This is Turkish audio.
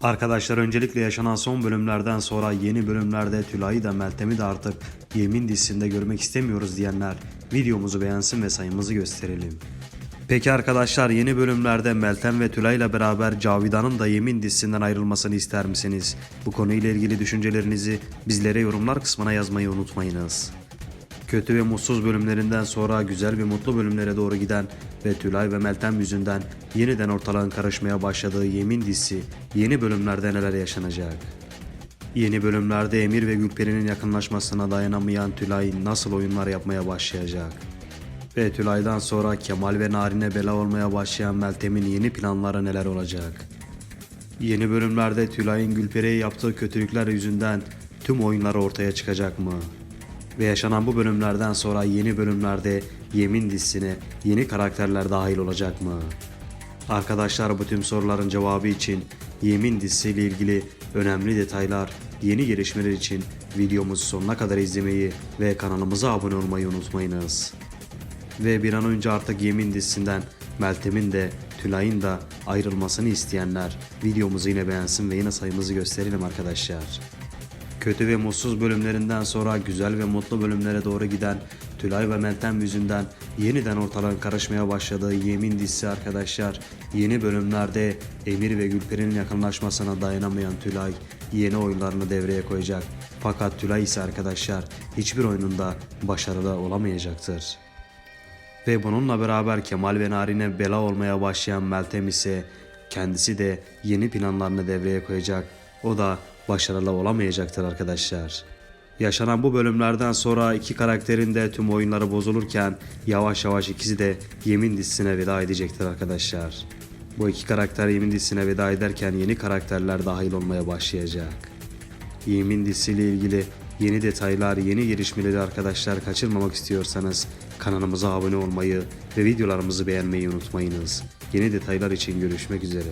Arkadaşlar öncelikle yaşanan son bölümlerden sonra yeni bölümlerde Tülay'ı da Meltem'i de artık Yemin dizisinde görmek istemiyoruz diyenler videomuzu beğensin ve sayımızı gösterelim. Peki arkadaşlar yeni bölümlerde Meltem ve Tülay ile beraber Cavidan'ın da Yemin dizisinden ayrılmasını ister misiniz? Bu konuyla ilgili düşüncelerinizi bizlere yorumlar kısmına yazmayı unutmayınız. Kötü ve mutsuz bölümlerinden sonra güzel ve mutlu bölümlere doğru giden ve Tülay ve Meltem yüzünden yeniden ortalığın karışmaya başladığı Yemin dizisi yeni bölümlerde neler yaşanacak? Yeni bölümlerde Emir ve Gülperi'nin yakınlaşmasına dayanamayan Tülay nasıl oyunlar yapmaya başlayacak? Ve Tülay'dan sonra Kemal ve Narin'e bela olmaya başlayan Meltem'in yeni planları neler olacak? Yeni bölümlerde Tülay'ın Gülperi'ye yaptığı kötülükler yüzünden tüm oyunları ortaya çıkacak mı? Ve yaşanan bu bölümlerden sonra yeni bölümlerde Yemin dizisine yeni karakterler dahil olacak mı? Arkadaşlar bu tüm soruların cevabı için Yemin dizisiyle ilgili önemli detaylar, yeni gelişmeler için videomuzu sonuna kadar izlemeyi ve kanalımıza abone olmayı unutmayınız. Ve bir an önce artık Yemin dizisinden Meltem'in de Tülay'ın da ayrılmasını isteyenler videomuzu yine beğensin ve yine sayımızı gösterelim arkadaşlar. Kötü ve mutsuz bölümlerinden sonra güzel ve mutlu bölümlere doğru giden Tülay ve Meltem yüzünden yeniden ortalığa karışmaya başladığı Yemin dizisi arkadaşlar yeni bölümlerde Emir ve Gülperi'nin yakınlaşmasına dayanamayan Tülay yeni oyunlarını devreye koyacak. Fakat Tülay ise arkadaşlar hiçbir oyununda başarılı olamayacaktır. Ve bununla beraber Kemal ve Narin'e bela olmaya başlayan Meltem ise kendisi de yeni planlarını devreye koyacak. O da başarılı olamayacaktır arkadaşlar. Yaşanan bu bölümlerden sonra iki karakterin de tüm oyunları bozulurken yavaş yavaş ikisi de Yemin dizisine veda edecektir arkadaşlar. Bu iki karakter Yemin dizisine veda ederken yeni karakterler dahil olmaya başlayacak. Yemin dizisiyle ilgili yeni detaylar, yeni gelişmeleri arkadaşlar kaçırmamak istiyorsanız kanalımıza abone olmayı ve videolarımızı beğenmeyi unutmayınız. Yeni detaylar için görüşmek üzere.